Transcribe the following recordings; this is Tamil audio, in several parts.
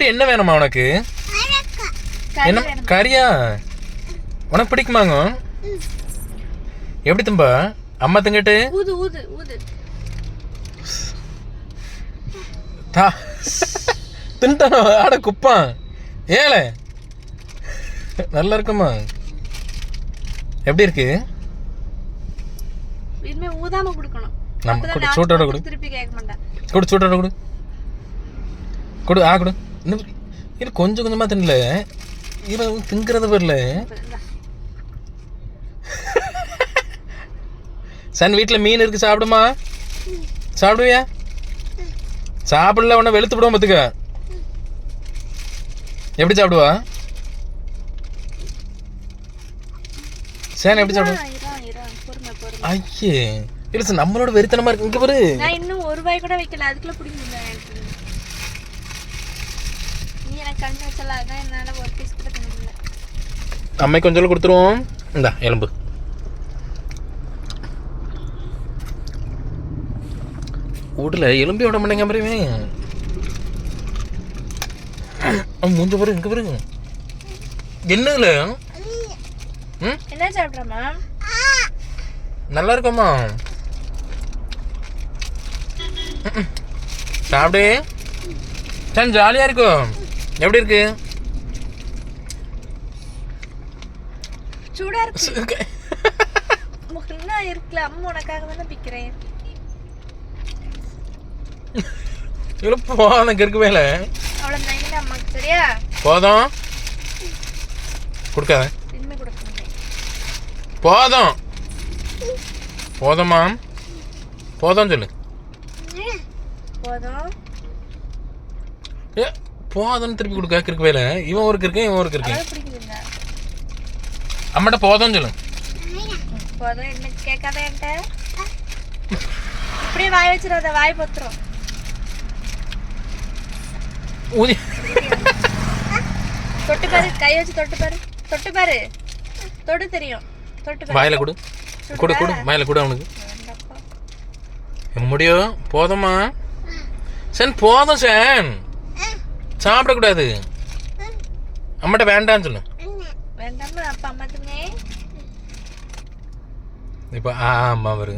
என்ன வேணுமா உனக்கு? என்ன? கறியா? உனக்கு பிடிக்குமாங்க? எப்படி தும்பா? அம்மா திங்கட்டு தா. தின்ட்டானோ ஆட குப்பான் ஏழை நல்லா இருக்குமா? எப்படி இருக்கு? இனிமே ஊதாம கொடுக்கணும். நம்ம கொடு சூட்டோட கொடு. திருப்பி கேட்க மாட்டேன். கொடு சூட்டோட கொடு. கொடு ஆ கொடு. இன்னும் இது கொஞ்சம் கொஞ்சமாக தின்னல. இவன் திங்கிறது வரல. சன் வீட்டில் மீன் இருக்கு சாப்பிடுமா? சாப்பிடுவியா? சாப்பிடல உடனே வெளுத்து விடுவோம் பார்த்துக்க எப்படி சாப்பிடுவா? சேன் எப்படி சாப்பிடுவா. ஐயே இல்லை சார் நம்மளோட வெறித்தனமா இருக்கு. இங்க பாரு. நான் இன்னும் ஒரு வாய் கூட வைக்கல அதுக்குள்ள பிடிக்கல எனக்கு நீ எனக்கு கண்ணு வச்சல அதான் என்னால ஒரு பீஸ் கூட தின்ன முடியல. அம்மைக்கு கொஞ்சம் கொடுத்துருவோம். இந்தா எலும்பு. வீட்டில் எலும்பி விட மாட்டேங்க மாதிரி மூஞ்ச பாரு இங்க பாருங்க என்னதுல என்ன சாப்பிட்றமா நல்லா இருக்கும்மா. ம்ம். சாப்பிடு. சார் ஜாலியாக இருக்கும் எப்படி இருக்கு? சூடா இருக்கு. என்ன இருக்குல்ல. அம்மா உனக்காக தானே பிக்கிறேன். இல்லை போதும் கிறுக்கு மேலே அவ்வளோ நைனா அம்மாக்கு சரியா? போதும். கொடுக்காத. போதும். போதும்மா. போதும் சொல்லு. போதும். ஏ போதும்னு திருப்பி கொடுக்க கிறுக்கு வேலை. இவன் ஒரு கிறுக்கேன் இவன் ஒரு பிடிக்குதுங்க. அம்மாட்ட போதும் சொல்லு. போதும் இப்படியே வாய் வச்சிடாத வாய் பத்துரும். ஊதி. தொட்டு பாரு கை வச்சு தொட்டு பாரு. தொட்டு பாரு. தொடு தெரியும். தொட்டு வாயில கொடு. கொடு கொடு. வாயில கொடு அவனுக்கு. வேண்டாப்பா. முடியோ போதும்மா சென் போதும் சென். சாப்பிடக்கூடாது. அம்மாட்ட வேண்டாம்னு சொல்லு. வேண்டாமா அப்பா அம்மா தின்னே இப்போ ஆ அம்மா வரு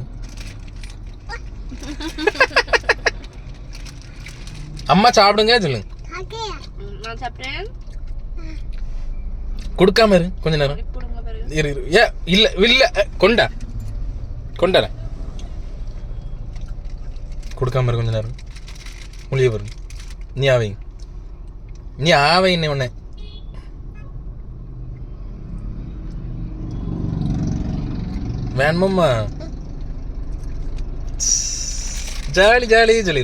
அம்மா சாப்பிடுங்க சொல்லு. ம், நான் சாப்பிட்டேன் கொடுக்காம இரு கொஞ்ச நேரம். இரு இரு. ஏ இல்ல இல்ல கொண்டா. கொண்டாட. கொடுக்காம இரு கொஞ்ச நேரம். மொழிய வரும். நீ ஆவை ഞാവ ഇന്നെ ഉണ്ണേ ജാളി ജാളി ജളീ